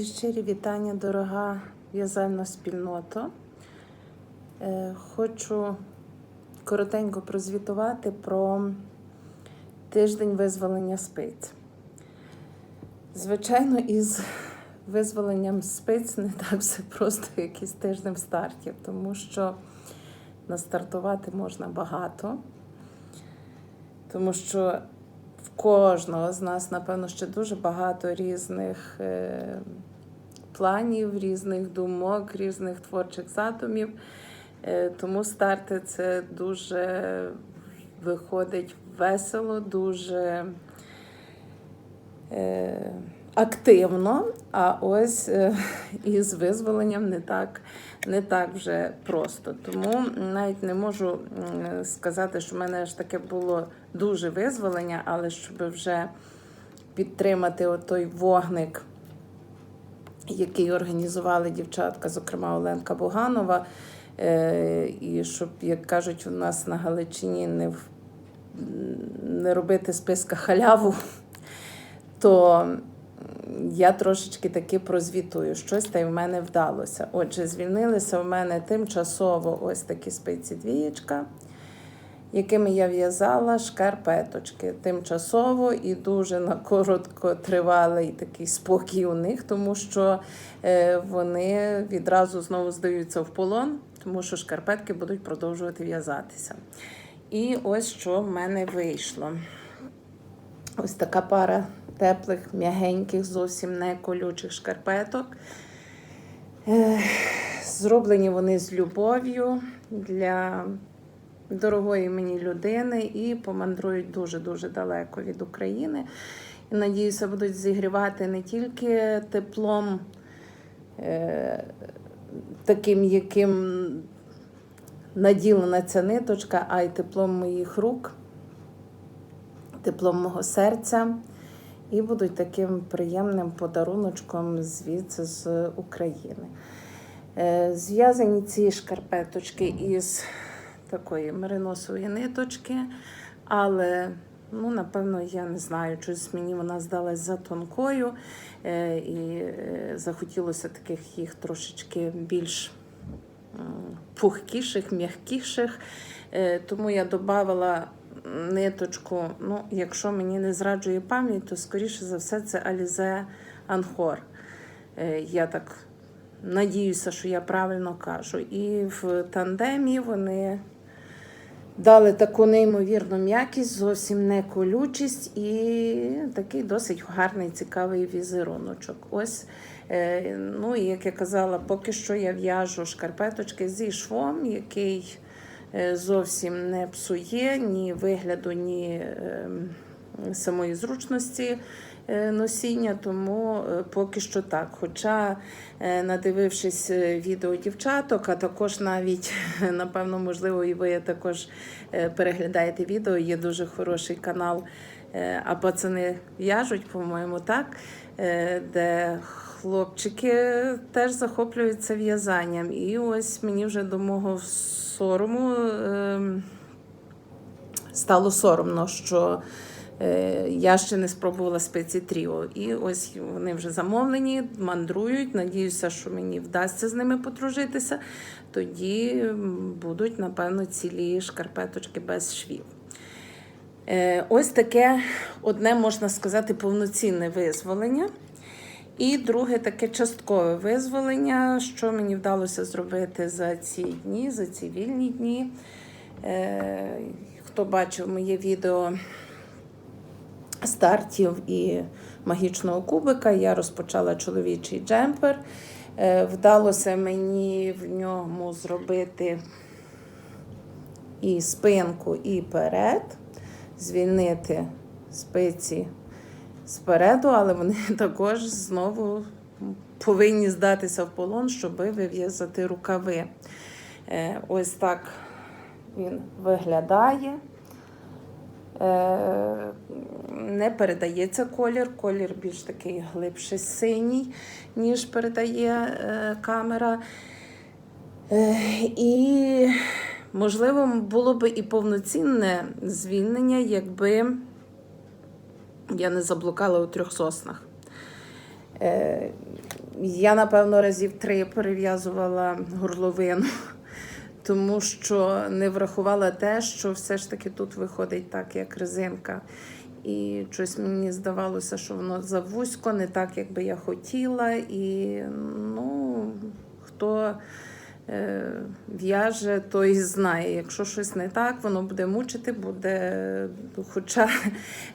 Мої щирі вітання, дорога в'язальна спільнота. Е, Хочу коротенько прозвітувати про тиждень визволення спиць. Звичайно, із визволенням спиць не так все просто, як із тижнем стартів, тому що настартувати можна багато, тому що в кожного з нас, напевно, ще дуже багато різних е, планів, різних думок, різних творчих задумів. Е, тому старти це дуже виходить весело, дуже е, активно. А ось е, із визволенням не так, не так вже просто. Тому навіть не можу сказати, що в мене ж таке було дуже визволення, але щоб вже підтримати отой вогник, який організували дівчатка, зокрема Оленка Буганова. Е, І щоб, як кажуть, у нас на Галичині не, не робити списка халяву, то я трошечки таки прозвітую, щось та й в мене вдалося. Отже, звільнилися в мене тимчасово ось такі спиці двієчка, якими я в'язала шкарпеточки. Тимчасово і дуже на короткотривалий такий спокій у них, тому що е, вони відразу знову здаються в полон, тому що шкарпетки будуть продовжувати в'язатися. І ось що в мене вийшло. Ось така пара теплих, м'ягеньких, зовсім не колючих шкарпеток. Зроблені вони з любов'ю для дорогої мені людини і помандрують дуже-дуже далеко від України. І надіюся, будуть зігрівати не тільки теплом, е, таким, яким наділена ця ниточка, а й теплом моїх рук, теплом мого серця. І будуть таким приємним подаруночком звідси з України. Е, Зв'язані ці шкарпеточки із такої мериносової ниточки, але, ну, напевно, я не знаю, щось мені вона здалась за тонкою, е, і е, захотілося таких їх трошечки більш пухкіших, м'якіших. Е, Тому я додавала ниточку. Ну, якщо мені не зраджує пам'ять, то скоріше за все це Alize Анхор. Я так надіюся, що я правильно кажу. І в тандемі вони дали таку неймовірну м'якість, зовсім не колючість і такий досить гарний, цікавий візеруночок. Ось, е, ну і як я казала, поки що я в'яжу шкарпеточки зі швом, який е, зовсім не псує ні вигляду, ні ем, самої зручності носіння, тому е, поки що так. Хоча, е, надивившись е, відео дівчаток, а також навіть, напевно, можливо, і ви також е, переглядаєте відео, є дуже хороший канал. е, А пацани в'яжуть, по-моєму, так, е, де хлопчики теж захоплюються в'язанням. І ось мені вже до мого сорому ем, стало соромно, що е, я ще не спробувала спеці Тріо. І ось вони вже замовлені, мандрують. Надіюся, що мені вдасться з ними подружитися. Тоді будуть, напевно, цілі шкарпеточки без швів. Е, Ось таке одне, можна сказати, повноцінне визволення. І друге таке часткове визволення, що мені вдалося зробити за ці дні, за ці вільні дні. Е, Хто бачив моє відео стартів і магічного кубика, я розпочала чоловічий джемпер. Е, Вдалося мені в ньому зробити і спинку, і перед, звільнити спиці спереду, але вони також знову повинні здатися в полон, щоб вив'язати рукави. Е, Ось так він виглядає. Е, Не передається колір. Колір більш такий глибше синій, ніж передає е, камера. Е, І, можливо, було б і повноцінне звільнення, якби я не заблукала у трьох соснах. Я, напевно, разів три перев'язувала горловину, тому що не врахувала те, що все ж таки тут виходить так, як резинка. І щось мені здавалося, що воно завузько, не так, як би я хотіла. І ну, хто е, в'яже, той знає. Якщо щось не так, воно буде мучити, буде. Хоча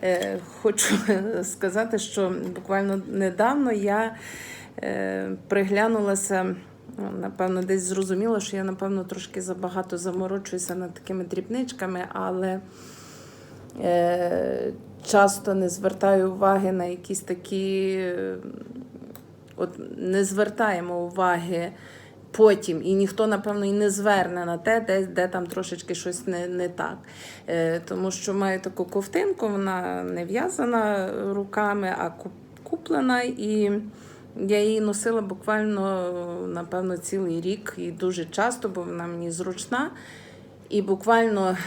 е, хочу сказати, що буквально недавно я е, приглянулася. Ну, Напевно, десь зрозуміла, що я, напевно, трошки забагато заморочуюся над такими дрібничками, але е, часто не звертаю уваги на якісь такі, от не звертаємо уваги потім, і ніхто, напевно, і не зверне на те, де, де там трошечки щось не, не так. Е, тому що маю таку ковтинку, вона не в'язана руками, а куп- куплена. І я її носила буквально, напевно, цілий рік і дуже часто, бо вона мені зручна. І буквально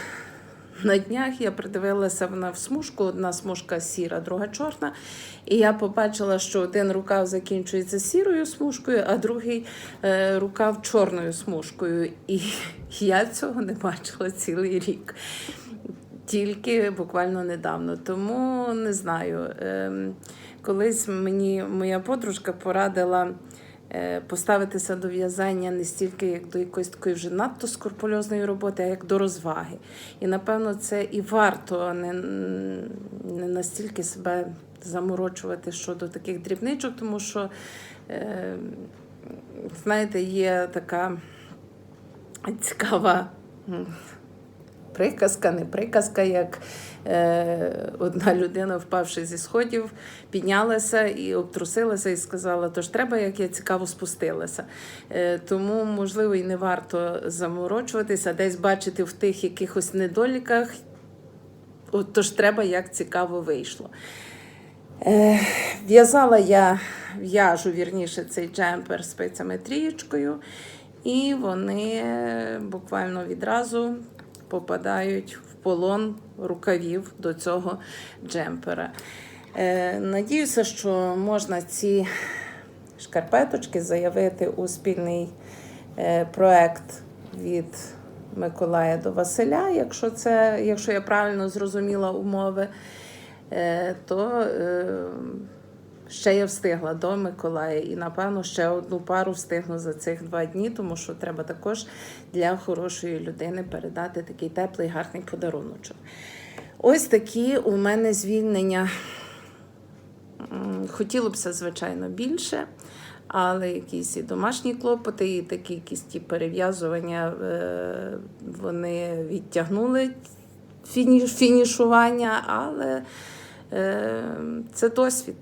на днях я придивилася вона в смужку, одна смужка сіра, друга чорна. І я побачила, що один рукав закінчується сірою смужкою, а другий е, рукав чорною смужкою. І я цього не бачила цілий рік. Тільки буквально недавно. Тому не знаю. Колись мені моя подружка порадила е, поставитися до в'язання не стільки як до якоїсь такої вже надто скрупульозної роботи, а як до розваги. І напевно це і варто не, не настільки себе заморочувати щодо таких дрібничок, тому що, е, знаєте, є така цікава. Приказка, не приказка, як е, одна людина, впавши зі сходів, піднялася і обтрусилася і сказала: тож треба, як я цікаво спустилася. Е, тому, можливо, і не варто заморочуватися, десь бачити в тих якихось недоліках. От, тож треба, як цікаво вийшло. Е, в'язала я в'яжу вірніше цей джемпер спицями трієчкою, і вони буквально відразу попадають в полон рукавів до цього джемпера. Е, надіюся, що можна ці шкарпеточки заявити у спільний е, проект від Миколая до Василя, якщо, це, якщо я правильно зрозуміла умови, е, то ще я встигла до Миколая і, напевно, ще одну пару встигну за цих два дні, тому що треба також для хорошої людини передати такий теплий, гарний подаруночок. Ось такі у мене звільнення. М, Хотілося б, звичайно, більше, але якісь і домашні клопоти, і такі якісь ті перев'язування е, вони відтягнули фіні- фінішування, але е, це досвід,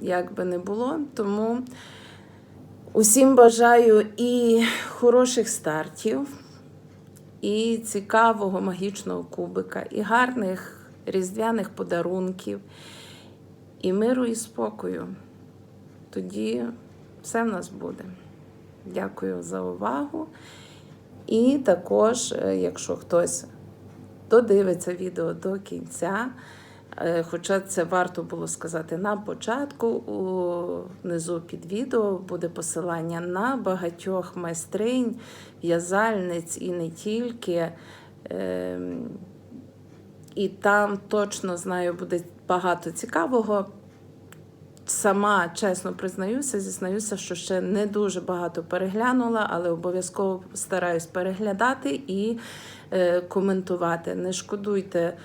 як би не було. Тому усім бажаю і хороших стартів, і цікавого магічного кубика, і гарних різдвяних подарунків, і миру, і спокою. Тоді все в нас буде. Дякую за увагу. І також, е, якщо хтось додивиться відео до кінця, хоча це варто було сказати на початку, внизу під відео буде посилання на багатьох майстринь, в'язальниць і не тільки. Ем, І там точно знаю, буде багато цікавого. Сама чесно признаюся, зізнаюся, що ще не дуже багато переглянула, але обов'язково стараюсь переглядати і е, коментувати. Не шкодуйте е,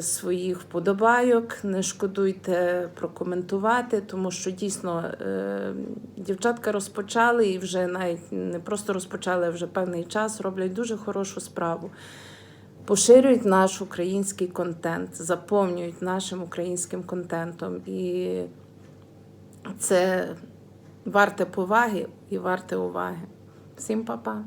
своїх вподобайок, не шкодуйте прокоментувати, тому що дійсно е, дівчатка розпочали і вже навіть не просто розпочали, а вже певний час роблять дуже хорошу справу. Поширюють наш український контент, заповнюють нашим українським контентом. І це варте поваги і варте уваги. Всім па-па!